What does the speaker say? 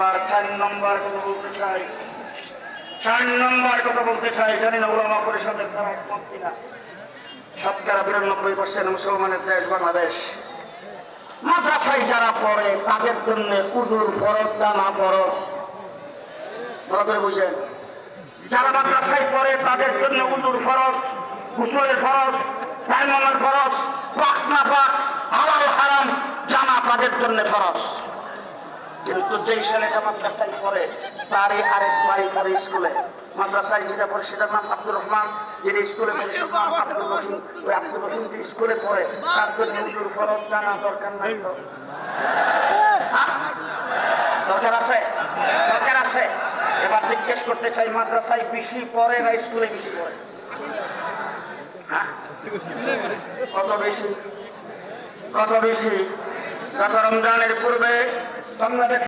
নম্বর, চার নম্বর কথা বলতে চাই। চার নম্বর কথা বলতে চাই, জানি না, ওলামা পরিষদের তারা একমত কিনা। শতকরা বিরানব্বই পার্সেন্ট মুসলমানের দেশ বাংলাদেশ। মাদ্রাসায় যারা পড়ে, তাদের জন্য উজুর ফরজ জামা ফরজ? করে বুঝেন, যারা মাদ্রাসায় পড়ে, তাদের জন্য উজুর ফরজ, গুসলের ফরজ টাইমের ফরজ, পাক না পাক, হালাল হারাম জামা তাদের জন্য ফরজ। কিন্তু যেই ছেলেটা মাদ্রাসায় পড়ে, তারই আরেক ভাই তার স্কুলে। মাদ্রাসায় যেটা পড়ে, সেটার নাম আব্দুর রহমান। যেটা স্কুলে পড়ে, সেটার নাম আব্দুর রহিম। ওই আব্দুর রহিম যে স্কুলে পড়ে, তার জন্য উজুর ফরজ জানা দরকার নাই তো? দরকার আছে? দরকার আছে? এবার জিজ্ঞেস করতে চাই, মাদ্রাসায় বেশি পড়ে না স্কুলে বেশি পড়ে? হ্যাঁ? কত বেশি? কত বেশি? গত রমজানের পূর্বে বাংলাদেশ